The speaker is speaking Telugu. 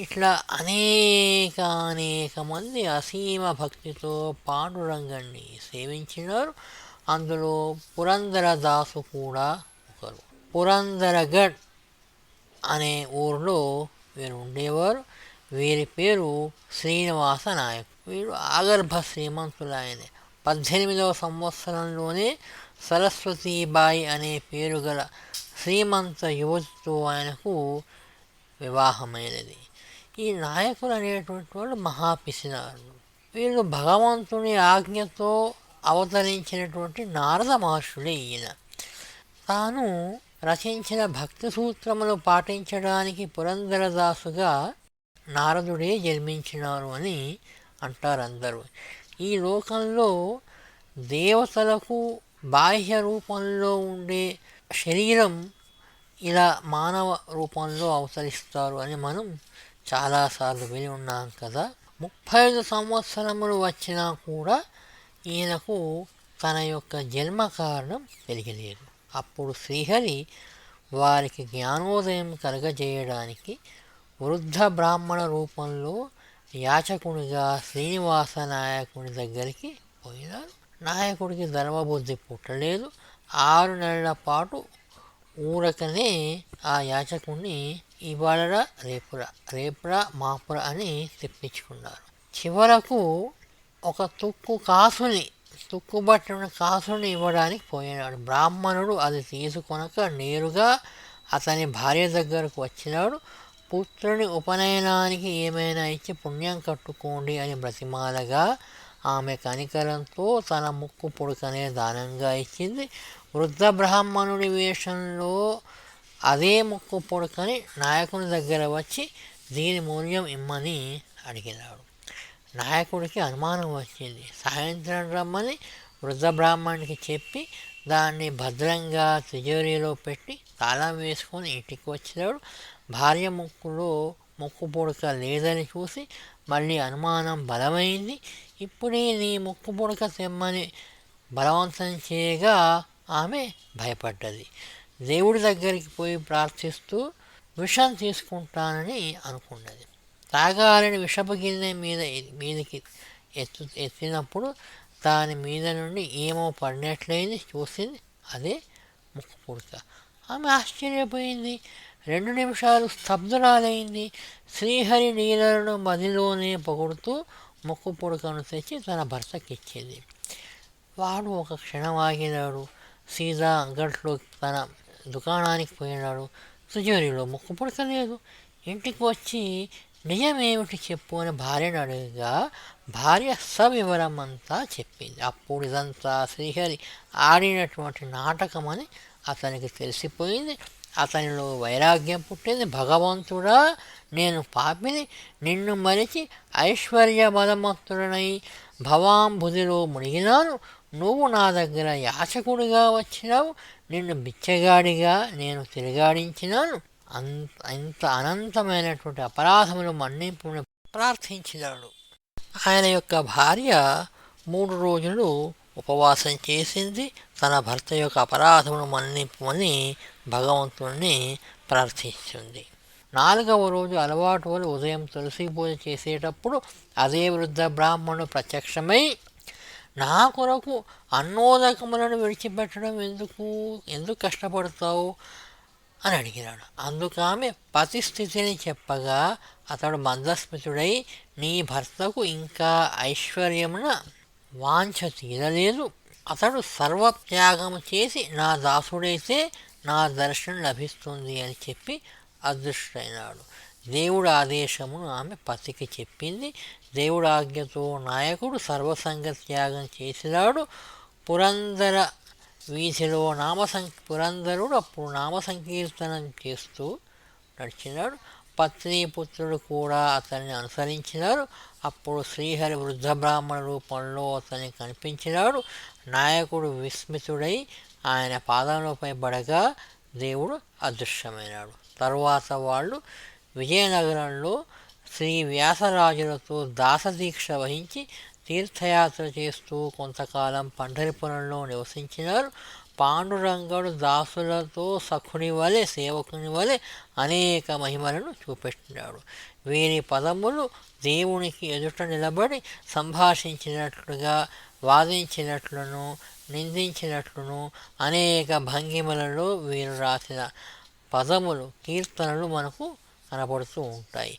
ఇట్లా అనేక అనేక మంది అసీమ భక్తితో పాండురంగణ్ణి సేవించినారు. అందులో పురంధరదాసు కూడా ఒకరు. పురంధరగఢ్ అనే ఊరిలో వీరు ఉండేవారు. వీరి పేరు శ్రీనివాస నాయక్. వీరు ఆగర్భ శ్రీమంతులైన పద్దెనిమిదవ సంవత్సరంలోనే సరస్వతీబాయి అనే పేరు గల శ్రీమంత యువతితో ఆయనకు వివాహమైనది. ఈ నాయకులు అనేటువంటి వాళ్ళు మహాపిసినారులు. వీళ్ళు భగవంతుని ఆజ్ఞతో అవతరించినటువంటి నారద మహర్షులే ఈయన. తాను రచించిన భక్తి సూత్రములు పాటించడానికి పురంధరదాసుగా నారదుడే జన్మించినారు అని అంటారు అందరూ ఈ లోకంలో దేవతలకు బాహ్య రూపంలో ఉండే శరీరం ఇలా మానవ రూపంలో అవతరిస్తారు అని మనం చాలాసార్లు విని ఉన్నాం కదా. ముప్పై ఐదు సంవత్సరములు వచ్చినా కూడా ఈయనకు తన యొక్క జన్మ కారణం తెలియలేదు. అప్పుడు శ్రీహరి వారికి జ్ఞానోదయం కలగజేయడానికి వృద్ధ బ్రాహ్మణ రూపంలో యాచకునిగా శ్రీనివాస నాయకుని దగ్గరికి పోయినారు నాయకుడికి ధర్మబుద్ధి పుట్టలేదు. ఆరు నెలల పాటు ఊరకనే ఆ యాచకుణ్ణి ఇవాళరా రేపురా రేపురా మాపురా అని తెప్పించుకున్నారు. చివరకు ఒక తుక్కు కాసుని తుక్కుబట్టిన కాసుని ఇవ్వడానికి పోయినాడు. బ్రాహ్మణుడు అది తీసుకొనక నేరుగా అతని భార్య దగ్గరకు వచ్చినాడు. పుత్రుని ఉపనయనానికి ఏమైనా ఇచ్చి పుణ్యం కట్టుకోండి అని బ్రతిమాలగా ఆమె కనికరంతో తన ముక్కు పుడకనే దానంగా ఇచ్చింది. వృద్ధ బ్రాహ్మణుడి వేషంలో అదే ముక్కు పొడకని నాయకుని దగ్గర వచ్చి దీని మూల్యం ఇమ్మని అడిగినాడు. నాయకుడికి అనుమానం వచ్చింది. సాయంత్రం రమ్మని వృద్ధ బ్రాహ్మణుడికి చెప్పి దాన్ని భద్రంగా తిజోరీలో పెట్టి తాళం వేసుకొని ఇంటికి వచ్చినాడు. భార్య ముక్కులో ముక్కు పుడక లేదని చూసి మళ్ళీ అనుమానం బలమైంది. ఇప్పుడే నీ ముక్కు పుడక తెమ్మని బలవంతం చేయగా ఆమె భయపడ్డది. దేవుడి దగ్గరికి పోయి ప్రార్థిస్తూ విషం తీసుకుంటానని అనుకున్నది. తాగాలని విషపు గిన్నె మీద మీదకి ఎత్తు ఎత్తినప్పుడు దాని మీద నుండి ఏమో పడినట్లయింది చూసింది. అదే ముక్కు పుడక ఆమె ఆశ్చర్యపోయింది. రెండు నిమిషాలు స్తబ్దురాలైంది. శ్రీహరి నీలను మదిలోనే పొగుడుతూ ముక్కు పుడకను తెచ్చి తన భర్తకిచ్చింది. వాడు ఒక క్షణం ఆగినాడు. సీదా గట్లోకి తన దుకాణానికి పోయినాడు. తిజోరిలో ముక్కు పుడకలేదు. ఇంటికి వచ్చి నిజమేమిటి చెప్పు అని భార్యను అడుగుగా భార్య సవివరం అంతా చెప్పింది. అప్పుడు ఇదంతా శ్రీహరి ఆడినటువంటి నాటకమని అతనికి తెలిసిపోయింది. అతనిలో వైరాగ్యం పుట్టింది. భగవంతుడా నేను పాపిని నిన్ను మరిచి ఐశ్వర్య బలమత్తుడనై భవాంబుదిలో మునిగినాను. నువ్వు నా దగ్గర యాచకుడిగా వచ్చినావు నిన్ను బిచ్చగాడిగా నేను తిరగాడించినాను. అంత ఇంత అనంతమైనటువంటి అపరాధములు మన్నింపుని ప్రార్థించినాడు. ఆయన యొక్క భార్య మూడు రోజులు ఉపవాసం చేసింది తన భర్త యొక్క అపరాధమును మన్నింపుమని భగవంతుణ్ణి ప్రార్థిస్తుంది. నాలుగవ రోజు అలవాటు వల్ల ఉదయం తులసి పూజ చేసేటప్పుడు అదే వృద్ధ బ్రాహ్మణుడు ప్రత్యక్షమై నా కొరకు అన్నోదకములను విడిచిపెట్టడం ఎందుకు? ఎందుకు కష్టపడతావు? అని అడిగినాడు. అందుకు ఆమె పతిస్థితిని చెప్పగా అతడు మందస్మితుడై నీ భర్తకు ఇంకా ఐశ్వర్యమున వాంఛ తీరలేదు. అతడు సర్వత్యాగము చేసి నా దాసుడైతే నా దర్శనం లభిస్తుంది అని చెప్పి అదృష్టైనాడు. దేవుడు ఆదేశమును ఆమె పతికి చెప్పింది. దేవుడు ఆజ్ఞతో నాయకుడు సర్వసంగ త్యాగం చేసినాడు. పురందర వీధిలో నామ సం పురందరుడు అప్పుడు నామ సంకీర్తనం చేస్తూ నడిచినాడు. పత్నీపుత్రుడు కూడా అతన్ని అనుసరించినారు. అప్పుడు శ్రీహరి వృద్ధ బ్రాహ్మణ రూపంలో అతన్ని కనిపించినాడు. నాయకుడు విస్మితుడై ఆయన పాదంలోపై పడగా దేవుడు అదృశ్యమైనాడు. తరువాత వాళ్ళు విజయనగరంలో శ్రీ వ్యాసరాజులతో దాసదీక్ష వహించి తీర్థయాత్ర చేస్తూ కొంతకాలం పండరిపురంలో నివసించినారు. పాండురంగడు దాసులతో సఖుని వలె సేవకుని వలె అనేక మహిమలను చూపెట్టినాడు. వీరి పదములు దేవునికి ఎదుట నిలబడి సంభాషించినట్లుగా వాదించినట్లును నిందించినట్లును అనేక భంగిమలలో వీరు రాసిన పదములు కీర్తనలు మనకు આના પર શું થાય